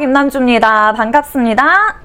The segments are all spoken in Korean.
김남주입니다. 반갑습니다.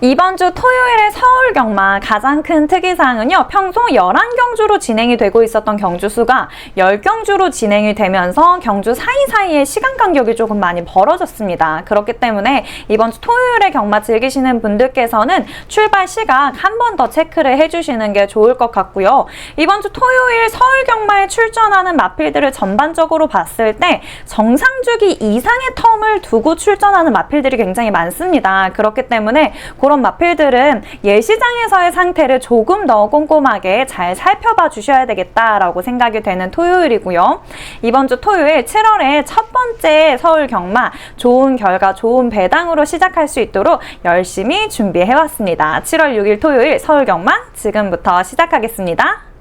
이번 주 토요일의 서울 경마 가장 큰 특이사항은요. 평소 11경주로 진행이 되고 있었던 경주 수가 10경주로 진행이 되면서 경주 사이사이에 시간 간격이 조금 많이 벌어졌습니다. 그렇기 때문에 이번 주 토요일에 경마 즐기시는 분들께서는 출발 시각 한 번 더 체크를 해주시는 게 좋을 것 같고요. 이번 주 토요일 서울 경마에 출전하는 마필들을 전반적으로 봤을 때 정상주기 이상의 텀을 두고 출전하는 마필들이 굉장히 많습니다. 그렇기 때문에 그런 마필들은 예시장에서의 상태를 조금 더 꼼꼼하게 잘 살펴봐 주셔야 되겠다라고 생각이 되는 토요일이고요. 이번 주 토요일 7월에 첫 번째 서울 경마 좋은 결과 좋은 배당으로 시작할 수 있도록 열심히 준비해 왔습니다. 7월 6일 토요일 서울 경마 지금부터 시작하겠습니다.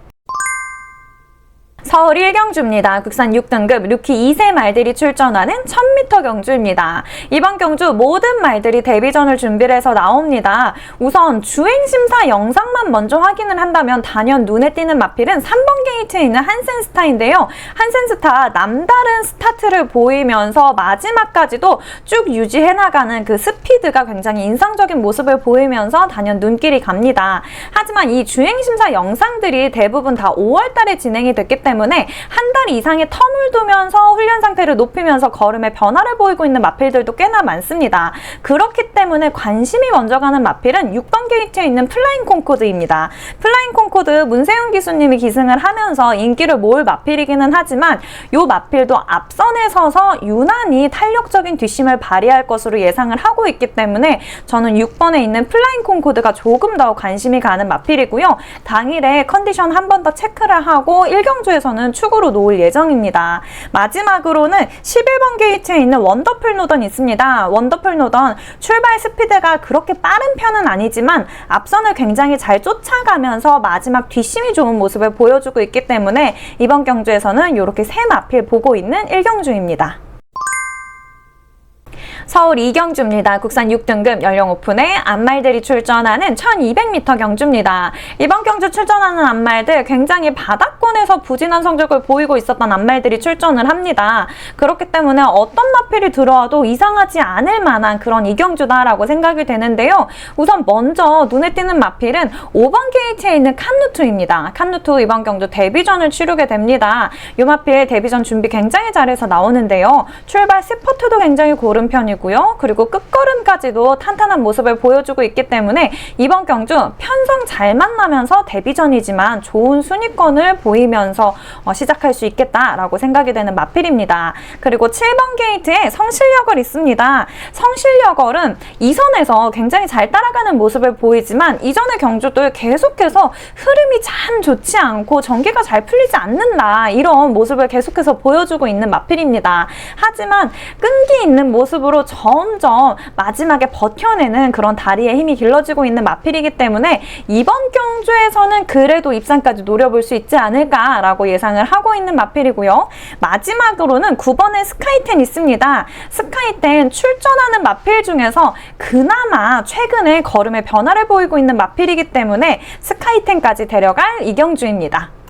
서울 1경주입니다. 국산 6등급 루키 2세 말들이 출전하는 1000m 경주입니다. 이번 경주 모든 말들이 데뷔전을 준비를 해서 나옵니다. 우선 주행심사 영상만 먼저 확인을 한다면 단연 눈에 띄는 마필은 3번 게이트에 있는 한센스타인데요. 한센스타 남다른 스타트를 보이면서 마지막까지도 쭉 유지해 나가는 그 스피드가 굉장히 인상적인 모습을 보이면서 단연 눈길이 갑니다. 하지만 이 주행심사 영상들이 대부분 다 5월 달에 진행이 됐기 때문에 때문에 한 달 이상의 텀을 두면서 훈련 상태를 높이면서 걸음에 변화를 보이고 있는 마필들도 꽤나 많습니다. 그렇기 때문에 관심이 먼저 가는 마필은 6번 게이트에 있는 플라잉 콩코드입니다. 플라잉 콩코드 문세윤 기수님이 기승을 하면서 인기를 모을 마필이기는 하지만 이 마필도 앞선에 서서 유난히 탄력적인 뒷심을 발휘할 것으로 예상을 하고 있기 때문에 저는 6번에 있는 플라잉 콩코드가 조금 더 관심이 가는 마필이고요. 당일에 컨디션 한 번 더 체크를 하고 1경주에서는 축으로 놓을 예정입니다. 마지막으로는 11번 게이트에 있는 원더풀 노던 있습니다. 원더풀 노던 출발 스피드가 그렇게 빠른 편은 아니지만 앞선을 굉장히 잘 쫓아가면서 마지막 뒷심이 좋은 모습을 보여주고 있기 때문에 이번 경주에서는 이렇게 세 마필 보고 있는 1경주입니다. 서울 이경주입니다. 국산 6등급 연령 오픈에 안말들이 출전하는 1200m 경주입니다. 이번 경주 출전하는 안말들 굉장히 바닥권에서 부진한 성적을 보이고 있었던 안말들이 출전을 합니다. 그렇기 때문에 어떤 마필이 들어와도 이상하지 않을 만한 그런 이경주다라고 생각이 되는데요. 우선 먼저 눈에 띄는 마필은 5번 게이트에 있는 칸누투입니다. 칸누투 이번 경주 데뷔전을 치르게 됩니다. 이 마필 데뷔전 준비 굉장히 잘해서 나오는데요. 출발 스포트도 굉장히 고른 편이고 요. 그리고 끝걸음까지도 탄탄한 모습을 보여주고 있기 때문에 이번 경주 편성 잘 만나면서 데뷔전이지만 좋은 순위권을 보이면서 어, 시작할 수 있겠다라고 생각이 되는 마필입니다. 그리고 7번 게이트에 성실력을 있습니다. 성실력을은 2선에서 굉장히 잘 따라가는 모습을 보이지만 이전의 경주들 계속해서 흐름이 참 좋지 않고 전개가 잘 풀리지 않는다 이런 모습을 계속해서 보여주고 있는 마필입니다. 하지만 끈기 있는 모습으로 점점 마지막에 버텨내는 그런 다리에 힘이 길러지고 있는 마필이기 때문에 이번 경주에서는 그래도 입상까지 노려볼 수 있지 않을까라고 예상을 하고 있는 마필이고요. 마지막으로는 9번의 스카이텐 있습니다. 스카이텐 출전하는 마필 중에서 그나마 최근에 걸음에 변화를 보이고 있는 마필이기 때문에 스카이텐까지 데려갈 이경주입니다.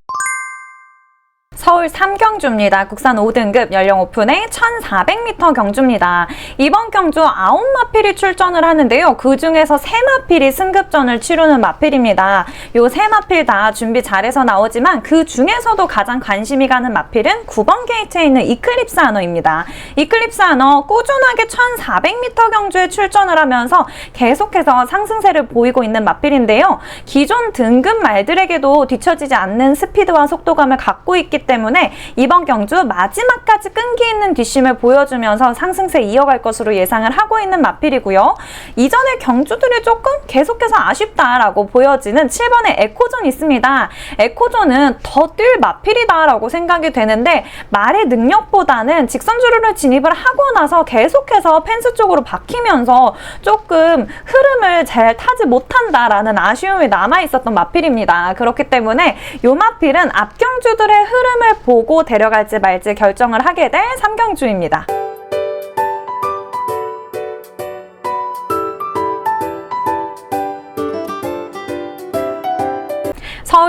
서울 3경주입니다. 국산 5등급 연령 오픈의 1400m 경주입니다. 이번 경주 9마필이 출전을 하는데요. 그 중에서 3마필이 승급전을 치르는 마필입니다. 요 3마필 다 준비 잘해서 나오지만 그 중에서도 가장 관심이 가는 마필은 9번 게이트에 있는 이클립스 아너입니다. 이클립스 아너 꾸준하게 1400m 경주에 출전을 하면서 계속해서 상승세를 보이고 있는 마필인데요. 기존 등급 말들에게도 뒤처지지 않는 스피드와 속도감을 갖고 있기 때문에 이번 경주 마지막까지 끈기 있는 뒷심을 보여주면서 상승세 이어갈 것으로 예상을 하고 있는 마필이고요. 이전의 경주들이 조금 계속해서 아쉽다라고 보여지는 7번의 에코존 있습니다. 에코존은 더 뛸 마필이다라고 생각이 되는데 말의 능력보다는 직선주로를 진입을 하고 나서 계속해서 펜스 쪽으로 박히면서 조금 흐름을 잘 타지 못한다라는 아쉬움이 남아 있었던 마필입니다. 그렇기 때문에 이 마필은 앞경주들의 흐름 을 보고 데려갈지 말지 결정을 하게 될 3경주입니다.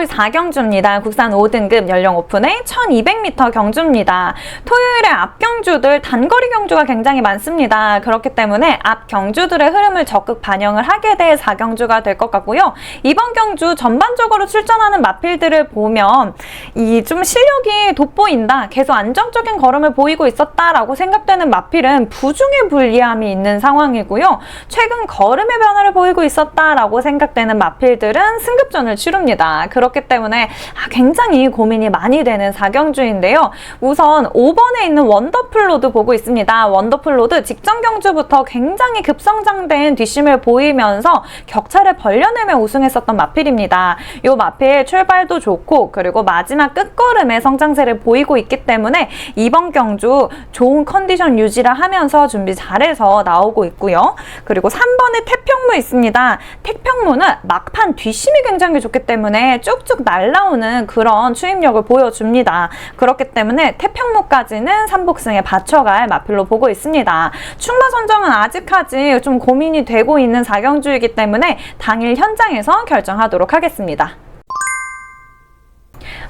서울 4경주입니다. 국산 5등급 연령 오픈의 1200m 경주입니다. 토요일에 앞 경주들 단거리 경주가 굉장히 많습니다. 그렇기 때문에 앞 경주들의 흐름을 적극 반영을 하게 될 4경주가 될 것 같고요. 이번 경주 전반적으로 출전하는 마필들을 보면 이 좀 실력이 돋보인다. 계속 안정적인 걸음을 보이고 있었다라고 생각되는 마필은 부중의 불리함이 있는 상황이고요. 최근 걸음의 변화를 보이고 있었다라고 생각되는 마필들은 승급전을 치릅니다. 그렇기 때문에 아, 굉장히 고민이 많이 되는 4경주인데요. 우선 5번에 있는 원더풀 로드 보고 있습니다. 원더풀 로드 직전 경주부터 굉장히 급성장된 뒷심을 보이면서 격차를 벌려내며 우승했었던 마필입니다. 이 마필 출발도 좋고 그리고 마지막 끝걸음에 성장세를 보이고 있기 때문에 이번 경주 좋은 컨디션 유지를 하면서 준비 잘해서 나오고 있고요. 그리고 3번에 태평무 있습니다. 태평무는 막판 뒷심이 굉장히 좋기 때문에 쭉쭉 날라오는 그런 추임력을 보여줍니다. 그렇기 때문에 태평무까지는 삼복승에 받쳐갈 마필로 보고 있습니다. 충마 선정은 아직까지 좀 고민이 되고 있는 4경주이기 때문에 당일 현장에서 결정하도록 하겠습니다.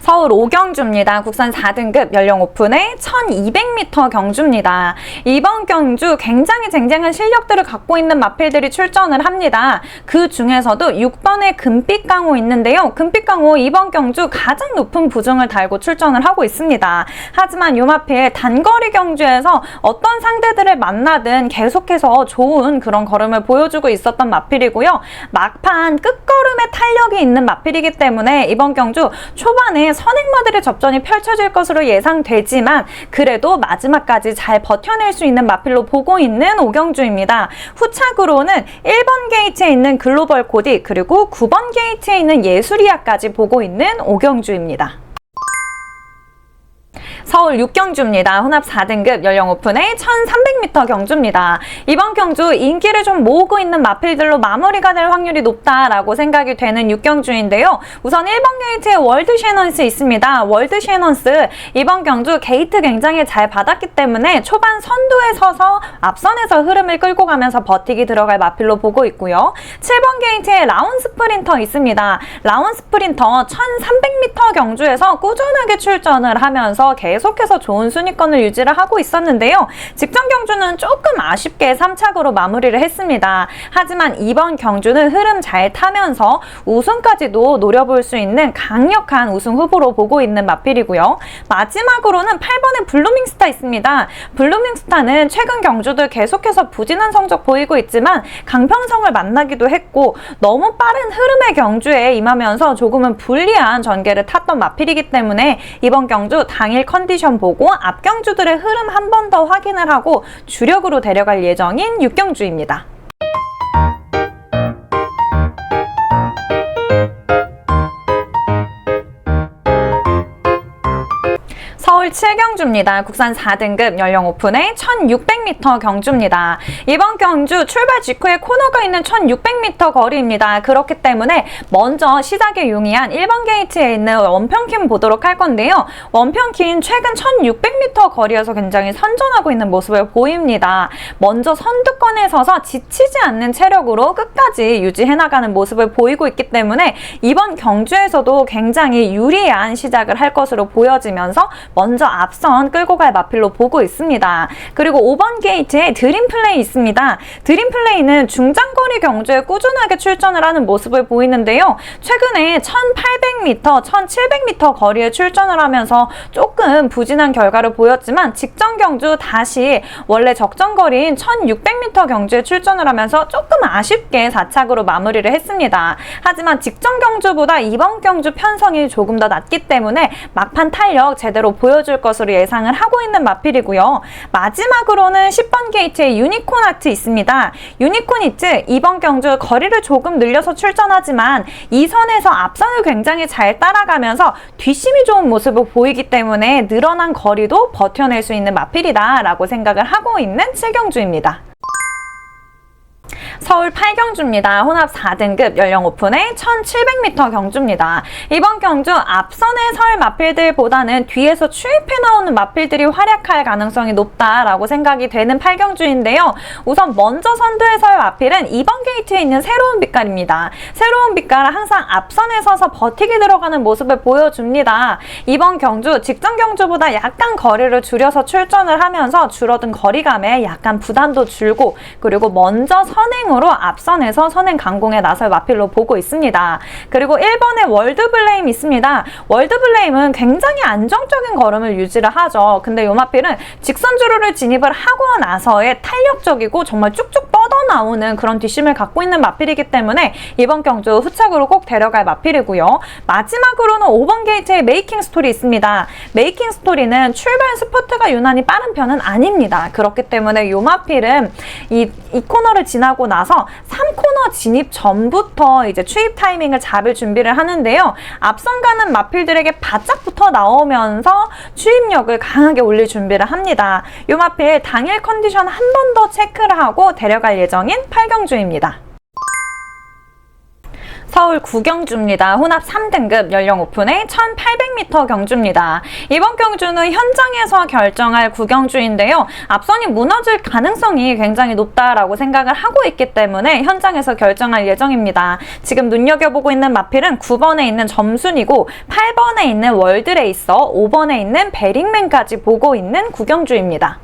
서울 5경주입니다. 국산 4등급 연령 오픈의 1200m 경주입니다. 이번 경주 굉장히 쟁쟁한 실력들을 갖고 있는 마필들이 출전을 합니다. 그 중에서도 6번의 금빛 강호 있는데요. 금빛 강호 이번 경주 가장 높은 부중을 달고 출전을 하고 있습니다. 하지만 이 마필 단거리 경주에서 어떤 상대들을 만나든 계속해서 좋은 그런 걸음을 보여주고 있었던 마필이고요. 막판 끝걸음에 탄력이 있는 마필이기 때문에 이번 경주 초반에 선행마들의 접전이 펼쳐질 것으로 예상되지만 그래도 마지막까지 잘 버텨낼 수 있는 마필로 보고 있는 오경주입니다. 후착으로는 1번 게이트에 있는 글로벌 코디 그리고 9번 게이트에 있는 예술이야까지 보고 있는 오경주입니다. 서울 6경주입니다. 혼합 4등급 연령 오픈의 1300m 경주입니다. 이번 경주 인기를 좀 모으고 있는 마필들로 마무리가 될 확률이 높다라고 생각이 되는 6경주인데요. 우선 1번 게이트에 월드 쉐넌스 있습니다. 월드 쉐넌스 이번 경주 게이트 굉장히 잘 받았기 때문에 초반 선두에 서서 앞선에서 흐름을 끌고 가면서 버티기 들어갈 마필로 보고 있고요. 7번 게이트에 라운 스프린터 있습니다. 라운 스프린터 1300m 경주에서 꾸준하게 출전을 하면서 계속해서 좋은 순위권을 유지를 하고 있었는데요. 직전 경주는 조금 아쉽게 3착으로 마무리를 했습니다. 하지만 이번 경주는 흐름 잘 타면서 우승까지도 노려볼 수 있는 강력한 우승 후보로 보고 있는 마필이고요. 마지막으로는 8번의 블루밍스타 있습니다. 블루밍스타는 최근 경주들 계속해서 부진한 성적 보이고 있지만 강평성을 만나기도 했고 너무 빠른 흐름의 경주에 임하면서 조금은 불리한 전개를 탔던 마필이기 때문에 이번 경주 당일 컨 디션 보고 앞 경주들의 흐름 한 번 더 확인을 하고 주력으로 데려갈 예정인 육경주입니다. 7경주입니다. 국산 4등급 연령 오픈의 1600m 경주입니다. 이번 경주 출발 직후에 코너가 있는 1600m 거리입니다. 그렇기 때문에 먼저 시작에 용이한 1번 게이트에 있는 원평킨 보도록 할 건데요. 원평킨 최근 1600m 거리에서 굉장히 선전하고 있는 모습을 보입니다. 먼저 선두권에 서서 지치지 않는 체력으로 끝까지 유지해 나가는 모습을 보이고 있기 때문에 이번 경주에서도 굉장히 유리한 시작을 할 것으로 보여지면서 먼저 앞선 끌고 갈 마필로 보고 있습니다. 그리고 5번 게이트에 드림플레이 있습니다. 드림플레이는 중장거리 경주에 꾸준하게 출전을 하는 모습을 보이는데요. 최근에 1800m, 1700m 거리에 출전을 하면서 조금 부진한 결과를 보였지만 직전 경주 다시 원래 적정 거리인 1600m 경주에 출전을 하면서 조금 아쉽게 4착으로 마무리를 했습니다. 하지만 직전 경주보다 이번 경주 편성이 조금 더 낮기 때문에 막판 탄력 제대로 보여 줄 것으로 예상을 하고 있는 마필이고요. 마지막으로는 10번 게이트에 유니콘 아트 있습니다. 유니콘 이츠 이번 경주 거리를 조금 늘려서 출전하지만 이 선에서 앞선을 굉장히 잘 따라가면서 뒷심이 좋은 모습을 보이기 때문에 늘어난 거리도 버텨낼 수 있는 마필이다라고 생각을 하고 있는 7경주입니다. 서울 8경주입니다. 혼합 4등급 연령 오픈의 1700m 경주입니다. 이번 경주 앞선의 서울 마필들보다는 뒤에서 추입해 나오는 마필들이 활약할 가능성이 높다라고 생각이 되는 8경주인데요. 우선 먼저 선두의 서울 마필은 이번 게이트에 있는 새로운 빛깔입니다. 새로운 빛깔은 항상 앞선에 서서 버티기 들어가는 모습을 보여줍니다. 이번 경주 직전 경주보다 약간 거리를 줄여서 출전을 하면서 줄어든 거리감에 약간 부담도 줄고 그리고 먼저 선행 으로 앞선에서 선행 강공에 나설 마필로 보고 있습니다. 그리고 1번에 월드블레임 있습니다. 월드블레임은 굉장히 안정적인 걸음을 유지를 하죠. 근데 요 마필은 직선 주로를 진입을 하고 나서의 탄력적이고 정말 쭉쭉 뻗어나오는 그런 뒷심을 갖고 있는 마필이기 때문에 이번 경주 후착으로 꼭 데려갈 마필이고요. 마지막으로는 5번 게이트의 메이킹 스토리 있습니다. 메이킹 스토리는 출발 스포트가 유난히 빠른 편은 아닙니다. 그렇기 때문에 요 마필은 이, 이 코너를 지나고 나서 3코너 진입 전부터 이제 추입 타이밍을 잡을 준비를 하는데요. 앞선 가는 마필들에게 바짝 붙어 나오면서 추입력을 강하게 올릴 준비를 합니다. 요 마필 당일 컨디션 한 번 더 체크를 하고 데려갈 예정인 8경주입니다. 서울 구경주입니다. 혼합 3등급 연령 오픈의 1800m 경주입니다. 이번 경주는 현장에서 결정할 구경주인데요. 앞선이 무너질 가능성이 굉장히 높다라고 생각을 하고 있기 때문에 현장에서 결정할 예정입니다. 지금 눈여겨보고 있는 마필은 9번에 있는 점순이고 8번에 있는 월드레이서, 5번에 있는 베링맨까지 보고 있는 구경주입니다.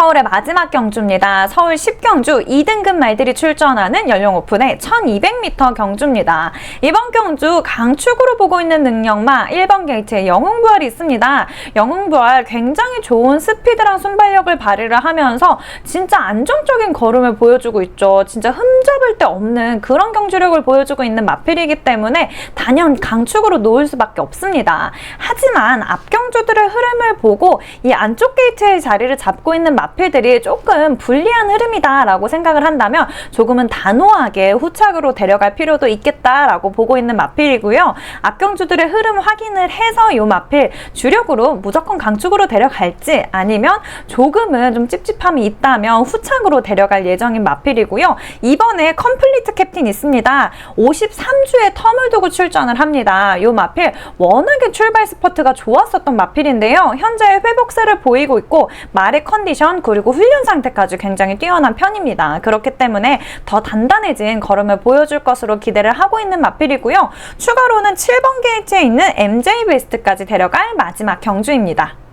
서울의 마지막 경주입니다. 서울 10경주 2등급 말들이 출전하는 연령 오픈의 1200m 경주입니다. 이번 경주 강축으로 보고 있는 능력마 1번 게이트에 영웅부활이 있습니다. 영웅부활 굉장히 좋은 스피드랑 순발력을 발휘를 하면서 진짜 안정적인 걸음을 보여주고 있죠. 진짜 흠잡을 데 없는 그런 경주력을 보여주고 있는 마필이기 때문에 단연 강축으로 놓을 수밖에 없습니다. 하지만 앞 경주들의 흐름을 보고 이 안쪽 게이트의 자리를 잡고 있는 마필 들이 조금 불리한 흐름이다라고 생각을 한다면 조금은 단호하게 후착으로 데려갈 필요도 있겠다라고 보고 있는 마필이고요. 앞경주들의 흐름 확인을 해서 이 마필 주력으로 무조건 강축으로 데려갈지 아니면 조금은 좀 찝찝함이 있다면 후착으로 데려갈 예정인 마필이고요. 이번에 컴플리트 캡틴 있습니다. 53주에 텀을 두고 출전을 합니다. 이 마필 워낙에 출발 스퍼트가 좋았었던 마필인데요. 현재 회복세를 보이고 있고 말의 컨디션 그리고 훈련 상태까지 굉장히 뛰어난 편입니다. 그렇기 때문에 더 단단해진 걸음을 보여줄 것으로 기대를 하고 있는 마필이고요. 추가로는 7번 게이트에 있는 MJ 베스트까지 데려갈 마지막 경주입니다.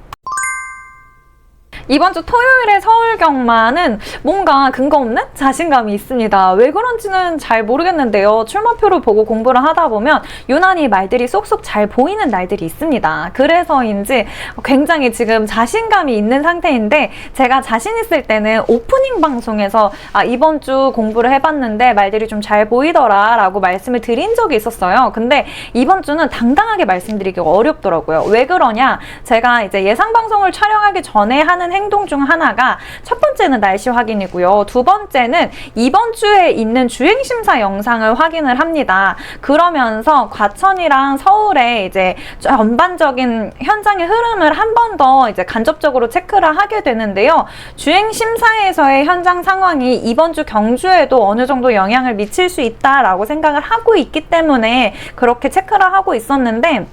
이번 주 토요일의 서울 경마는 뭔가 근거 없는 자신감이 있습니다. 왜 그런지는 잘 모르겠는데요. 출마표를 보고 공부를 하다 보면 유난히 말들이 쏙쏙 잘 보이는 날들이 있습니다. 그래서인지 굉장히 지금 자신감이 있는 상태인데 제가 자신 있을 때는 오프닝 방송에서 아, 이번 주 공부를 해봤는데 말들이 좀 잘 보이더라 라고 말씀을 드린 적이 있었어요. 근데 이번 주는 당당하게 말씀드리기 어렵더라고요. 왜 그러냐? 제가 이제 예상 방송을 촬영하기 전에 하는 행동 중 하나가 첫 번째는 날씨 확인이고요. 두 번째는 이번 주에 있는 주행 심사 영상을 확인을 합니다. 그러면서 과천이랑 서울의 이제 전반적인 현장의 흐름을 한 번 더 이제 간접적으로 체크를 하게 되는데요. 주행 심사에서의 현장 상황이 이번 주 경주에도 어느 정도 영향을 미칠 수 있다라고 생각을 하고 있기 때문에 그렇게 체크를 하고 있었는데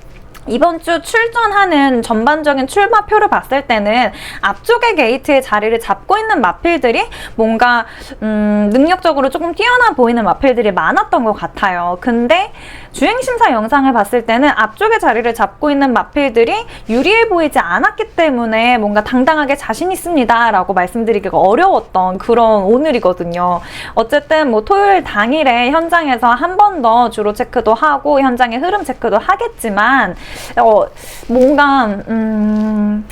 이번 주 출전하는 전반적인 출마표를 봤을 때는 앞쪽의 게이트의 자리를 잡고 있는 마필들이 뭔가 음, 능력적으로 조금 뛰어나 보이는 마필들이 많았던 것 같아요. 근데 주행심사 영상을 봤을 때는 앞쪽의 자리를 잡고 있는 마필들이 유리해 보이지 않았기 때문에 뭔가 당당하게 자신 있습니다 라고 말씀드리기가 어려웠던 그런 오늘이거든요. 어쨌든 뭐 토요일 당일에 현장에서 한 번 더 주로 체크도 하고 현장의 흐름 체크도 하겠지만 어, 뭔가 음,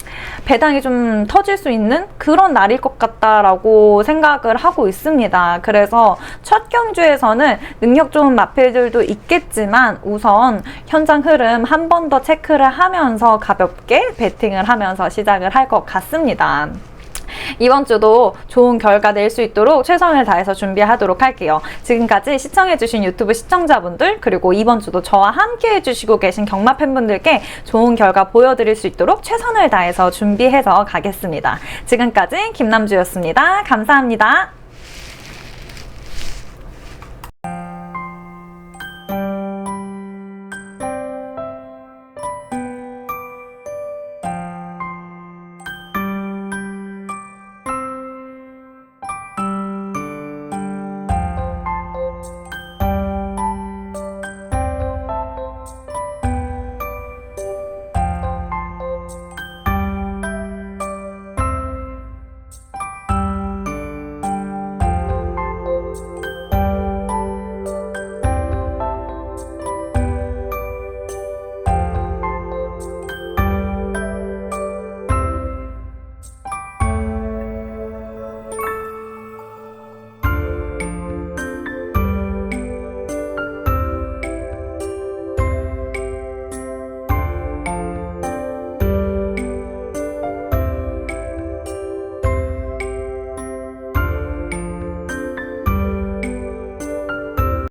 배당이 좀 터질 수 있는 그런 날일 것 같다라고 생각을 하고 있습니다. 그래서 첫 경주에서는 능력 좋은 마필들도 있겠지만 우선 현장 흐름 한 번 더 체크를 하면서 가볍게 배팅을 하면서 시작을 할 것 같습니다. 이번 주도 좋은 결과 낼 수 있도록 최선을 다해서 준비하도록 할게요. 지금까지 시청해주신 유튜브 시청자분들 그리고 이번 주도 저와 함께 해주시고 계신 경마 팬분들께 좋은 결과 보여드릴 수 있도록 최선을 다해서 준비해서 가겠습니다. 지금까지 김남주였습니다. 감사합니다.